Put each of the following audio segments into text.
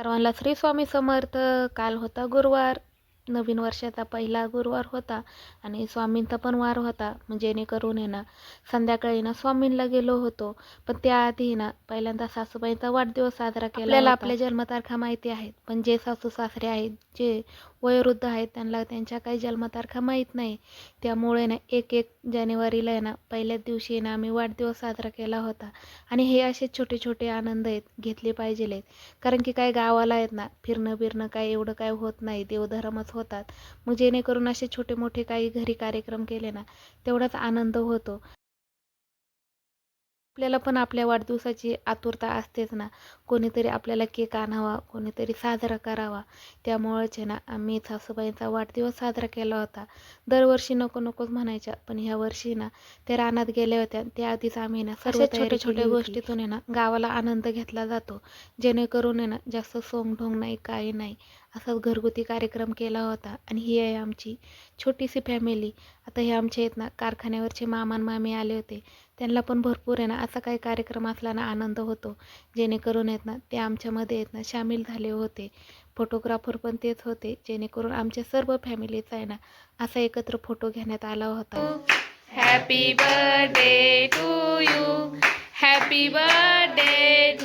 सर्वांना श्री स्वामी समर्थ. काल होता गुरुवार. नवीन वर्षाचा पहिला गुरुवार होता आणि स्वामींचा पण वार होता. मग जेणेकरून आहे ना संध्याकाळी ना स्वामींना गेलो होतो. पण त्याआधी ना पहिल्यांदा सासूबाईंचा वाढदिवस साजरा केला आपल्याला आपल्या जन्मतारखा माहिती आहेत. पण जे सासू सासरे आहेत जे वयोवृद्ध आहेत त्यांना त्यांच्या काही जन्मतारखा माहीत नाही. त्यामुळे ना एक एक जानेवारीला आहे ना पहिल्याच दिवशी ना आम्ही वाढदिवस साजरा केला होता. आणि हे असे छोटे छोटे आनंद आहेत घेतले पाहिजे आहेत कारण की काय गावाला आहेत ना फिरणं बिरणं काय एवढं काय होत नाही. देवधर्मच होतात. मग जेणेकरून असे छोटे मोठे काही घरी कार्यक्रम केले ना तेवढाच आनंद होतो. आपल्याला पण आपल्या वाढदिवसाची आतुरता असतेच ना. कोणीतरी आपल्याला केक आणावा कोणीतरी साजरा करावा. त्यामुळेच आहे ना आम्ही सासूबाईंचा वाढदिवस साजरा केला होता. दरवर्षी नको नकोच म्हणायच्या पण ह्या वर्षी ना त्या रानात गेल्या होत्या. त्याआधीच आम्ही ना सर्व छोट्या छोट्या गोष्टीतून आहे ना गावाला आनंद घेतला जातो. जेणेकरून आहे ना जास्त सोंगढोंग नाही काही नाही. असाच घरगुती कार्यक्रम केला होता. आणि ही आहे आमची छोटीशी फॅमिली आता हे आमच्या आहेत ना कारखान्यावरचे मामान मामी आले होते. त्यांना पण भरपूर आहे ना असा काही कार्यक्रम असला ना आनंद होतो. जेणेकरून आहेत ना ते आमच्यामध्ये आहेत ना सामील झाले होते. फोटोग्राफर पण तेच होते जेणेकरून आमच्या सर्व फॅमिलीचा आहे ना असा एकत्र फोटो घेण्यात आला होता. Happy birthday to you happy birthday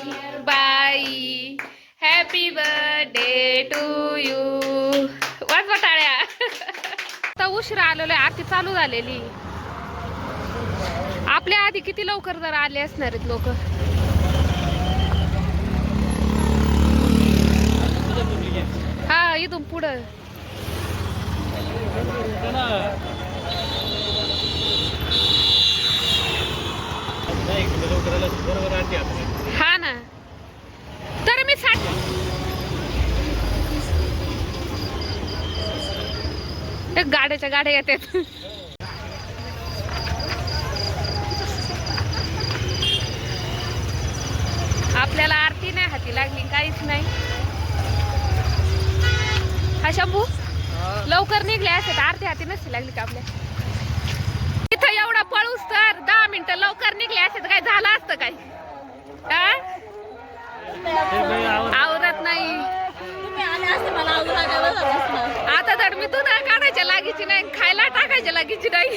बाई हॅपी बर्थडे टू यू वाच टाळ्या आता उशिरा आलेलो आहे आरती चालू झालेली. आपल्या आधी किती लवकर जर आले असणार आहेत लोक? हा इथून पुढं हा ना तर मी साठ एक गाड्याच्या गाड्या येतात. आपल्याला आरती नाही हाती लागली काहीच नाही. हा शंभू लवकर निघले असे तर आरती हाती नसती लागली का आपल्या? इथं एवढा पळूस तर दहा मिनिटं लवकर निघले असे तर काय झालं असतं काय? आवरत नाही. आता तर मी लागीची नाही কাজে লাগিয়েছি তাই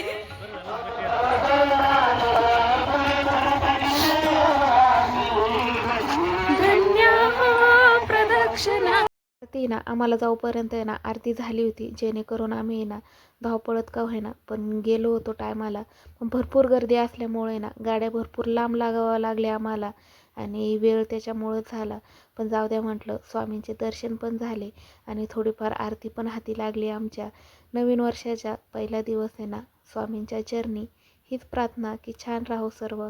ती ना आम्हाला जाऊपर्यंत आहे ना आरती झाली होती जेणेकरून आम्ही आहे ना धावपळत का होईना पण गेलो होतो टायमाला. पण भरपूर गर्दी असल्यामुळे ना गाड्या भरपूर लांब लागाव्या लागल्या आम्हाला आणि वेळ त्याच्यामुळं झाला. पण जाऊ द्या म्हटलं स्वामींचे दर्शन पण झाले आणि थोडीफार आरती पण हाती लागली आमच्या. नवीन वर्षाच्या पहिला दिवस आहे ना स्वामींच्या चरणी हीच प्रार्थना की छान राहो सर्व.